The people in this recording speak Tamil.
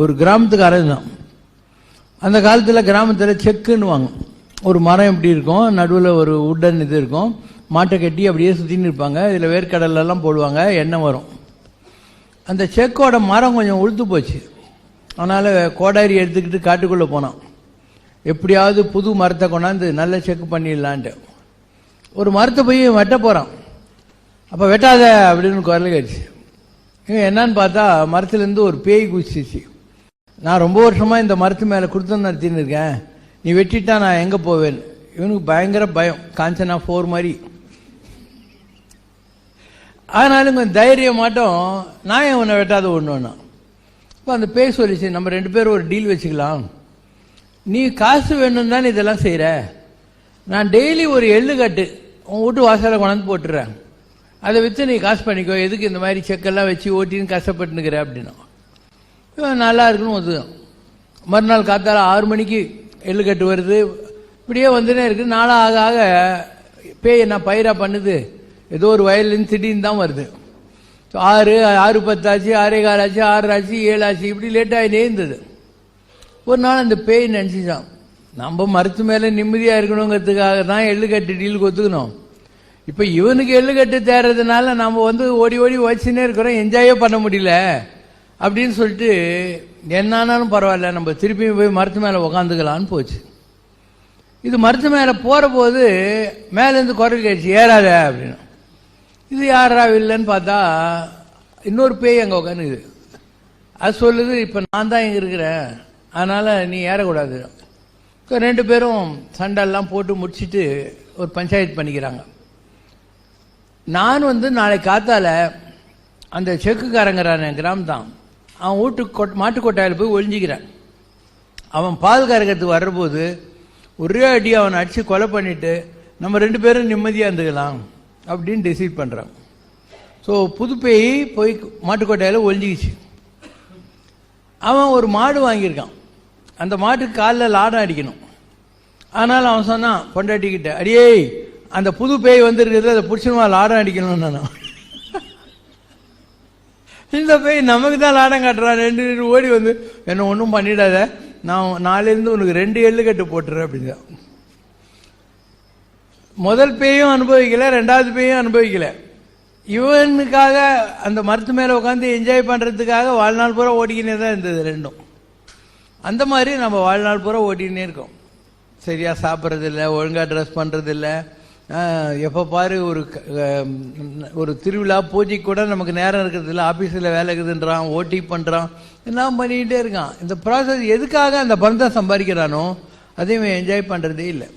ஒரு கிராமத்துக்காரன் தான் அந்த காலத்தில் கிராமத்தில் செக்குன்னு வாங்கும் ஒரு மரம் இப்படி இருக்கும் நடுவில் ஒரு உட்டன் இது இருக்கும் மாட்டை கட்டி அப்படியே சுற்றின்னு இருப்பாங்க இதில் வேர்க்கடலெல்லாம் போடுவாங்க எண்ணெய் வரும். அந்த செக்கோட மரம் கொஞ்சம் உளுத்து போச்சு. அதனால் கோடாரி எடுத்துக்கிட்டு காட்டுக்குள்ளே போனான். எப்படியாவது புது மரத்தை கொண்டாந்து நல்ல செக் பண்ணிடலான்ட்டு. ஒரு மரத்தை போய் வெட்ட போகிறான் அப்போ வெட்டாத அப்படின்னு குரல் கேட்டுச்சு. இவன் என்னன்னு பார்த்தா மரத்துலேருந்து ஒரு பேய் குச்சிச்சு நான் ரொம்ப வருஷமாக இந்த மரத்து மேலே குடுத்தம் நடத்தின்னு இருக்கேன். நீ வெட்டிட்டா நான் எங்கே போவேன்? இவனுக்கு பயங்கர பயம். காஞ்சனா ஃபோர் மாதிரி. ஆனாலும் கொஞ்சம் தைரியம் மாட்டோம். நான் ஏன் உன்னை வெட்டாத ஒன்றுன்னா இப்போ அந்த பேய் சொல்லிச்சு நம்ம ரெண்டு பேரும் ஒரு டீல் வச்சுக்கலாம். நீ காசு வேணும் தானே இதெல்லாம் செய்கிற நான் டெய்லி ஒரு எள்ளு கட்டு உன் வீட்டு வாசலில் கொண்டாந்து போட்டுறேன். அதை விற்று நீ காசு பண்ணிக்கோ எதுக்கு இந்த மாதிரி செக்கெல்லாம் வச்சு ஓட்டின்னு கஷ்டப்பட்டுனுக்கிற அப்படின்னா. நல்லா இருக்குன்னு ஒத்துதான் மறுநாள் காத்தால ஆறு மணிக்கு எள்ளு கட்டு வருது. இப்படியே வந்துனே இருக்கு. நாளாக ஆக ஆக பேய் என்ன பயிராக பண்ணுது. ஏதோ ஒரு வயல்லேருந்து திடீர்னு தான் வருது. ஆறு ஆறு பத்தாச்சு ஆறே கால் ஆச்சு ஆறு ஆச்சு ஏழு ஆச்சு இப்படி லேட்டாகிட்டே இருந்தது. ஒரு நாள் அந்த பேய் நினச்சிச்சான் நம்ம மரத்து மேலே நிம்மதியாக இருக்கணுங்கிறதுக்காக தான் எள்ளு கட்டு டீல் கொத்துக்கணும் இப்போ இவனுக்கு எள்ளு கட்டு தேர்றதுனால நம்ம வந்து ஓடி ஓடி வச்சுன்னே இருக்கிறோம். என்ஜாயே பண்ண முடியல. அப்படின்னு சொல்லிட்டு என்னானாலும் பரவாயில்ல நம்ம திருப்பியும் போய் மரத்து மேலே உக்காந்துக்கலான்னு போச்சு. இது மரத்து மேலே போகிற போது மேலேருந்து குரல் கேச்சு ஏறாத அப்படின்னு. இது யாரா இல்லைன்னு பார்த்தா இன்னொரு பேய் அங்கே உட்காந்துக்குது அது சொல்லுது இப்போ நான் தான் இங்கே இருக்கிறேன். அதனால் நீ ஏறக்கூடாது. இப்போ ரெண்டு பேரும் சண்டெல்லாம் போட்டு முடிச்சுட்டு ஒரு பஞ்சாயத்து பண்ணிக்கிறாங்க. நான் வந்து நாளை காத்தால அந்த செக்குக்காரங்கிறான கிராமம் தான் அவன் வீட்டு கொட் மாட்டு கொட்டாயில் போய் ஒழிஞ்சிக்கிறான் அவன் பால் கறக்கிறதுக்கு வர்றபோது ஒரே அடி அவனை அடித்து கொலை பண்ணிவிட்டு நம்ம ரெண்டு பேரும் நிம்மதியாக இருந்துக்கலாம் அப்படின்னு டிசைட் பண்ணுறான் ஸோ புதுப்பேய் போய் மாட்டுக்கொட்டாயில் ஒழிஞ்சிக்கிச்சு அவன் ஒரு மாடு வாங்கியிருக்கான். அந்த மாட்டுக்கு காலில் லாடம் அடிக்கணும். ஆனால் அவன் சொன்னான் பொண்டாட்டிக்கிட்ட அடியே அந்த புது பேய் வந்திருக்குது அதை பிடிச்சணுமா லாடம் அடிக்கணும்னு நான் இந்த பேய் நமக்கு தான் லாடம் காட்டுறான் ரெண்டு ரெண்டு ஓடி வந்து என்ன ஒன்றும் பண்ணிடாத. நான் நாளையிலேருந்து உனக்கு ரெண்டு எள்ளு கட்டு போட்டுறேன் அப்படின்னு முதல் பேயும் அனுபவிக்கல ரெண்டாவது பேயும் அனுபவிக்கல. இவனுக்காக அந்த மரத்து மேலே உட்காந்து என்ஜாய் பண்ணுறதுக்காக வாழ்நாள் பூரா ஓடிக்கினே தான் இருந்தது ரெண்டும். அந்த மாதிரி நம்ம வாழ்நாள் பூரா ஓட்டிக்கினே இருக்கோம். சரியாக சாப்பிட்றதில்ல ஒழுங்காக ட்ரெஸ் பண்ணுறதில்ல எப்போ பாரு ஒரு க- ஒரு திருவிழா பூஜை கூட நமக்கு நேரம் இருக்கிறதில்ல. ஆஃபீஸில் வேலை இருக்குதுன்றான் ஓட்டி பண்ணுறான் எல்லாம் பண்ணிக்கிட்டே இருக்கான். இந்த ப்ராசஸ் எதுக்காக அந்த பணத்தை சம்பாதிக்கிறானோ அதையும் என்ஜாய் பண்ணுறதே இல்லை.